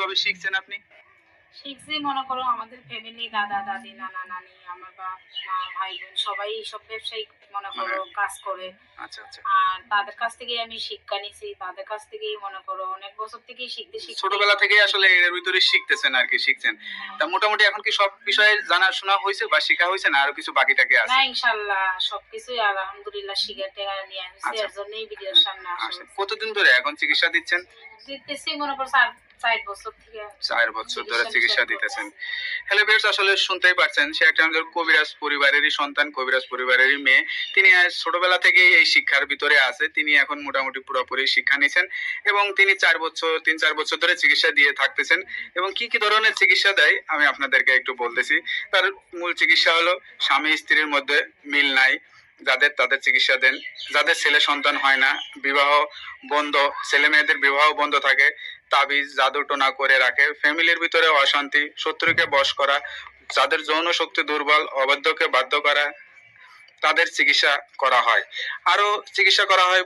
কীভাবে শিখছেন আপনি? শিখছি মনে করো আমাদের ফ্যামিলি দাদা দাদি নানা নানি আমার বাপ মা ভাই বোন সবাই এইসব ব্যবসায়িক মনে করো কাজ করে। আচ্ছা আচ্ছা। আর তাদের কাছ থেকেই আমি শিক্ষা নিছি তাদের কাছ থেকেই মনে করো অনেক বছর থেকেই শিখতে শিখতে ছোটবেলা থেকে আসলে এর ভিতরে শিখতেছেন আর কি শিখছেন। তা মোটামুটি এখন কি সব বিষয়ে জানাশোনা হয়েছে বা শেখা হয়েছে না আরও কিছু বাকি টাকি না আছে ইনশাল্লাহ সবকিছুই আলহামদুলিল্লাহ শিখে টেকা নিয়ে আসছি আচ্ছা। এর জন্যই ভিডিওর সামনে আসা আচ্ছা, কতদিন ধরে এখন চিকিৎসা দিচ্ছেন? দিতেছি মনে করো চার চার বছর ধরে চিকিৎসা দিতেছেন। হ্যালো বেশ আসলে শুনতেই পারছেন সে একটা আমাদের কবিরাজ পরিবারেরই সন্তান কবিরাজ পরিবারেরই মেয়ে। তিনি ছোটবেলা থেকেই এই শিক্ষার ভিতরে আছে। তিনি এখন মোটামুটি পুরোপুরি শিক্ষা নিছেন এবং তিনি চার বছর তিন চার বছর ধরে চিকিৎসা দিয়ে থাকতেছেন এবং কি কি ধরনের চিকিৎসা দেয় আমি আপনাদেরকে একটু বলতেছি। তার মূল চিকিৎসা হলো স্বামী স্ত্রীর মধ্যে মিল নাই। যাদের তাদের চিকিৎসা দেন। যাদের ছেলে সন্তান হয় না, বিবাহ বন্ধ, ছেলে মেয়েদের বিবাহ বন্ধ থাকে, তাবিজ জাদু টোনা করে রাখে। ফ্যামিলির ভিতরে অশান্তি, শত্রুকে বশ করা, যাদের যৌন শক্তি দুর্বল, অবাধ্যকে বাধ্য করা, তাদের চিকিৎসা করা হয়। আরও চিকিৎসা করা হয়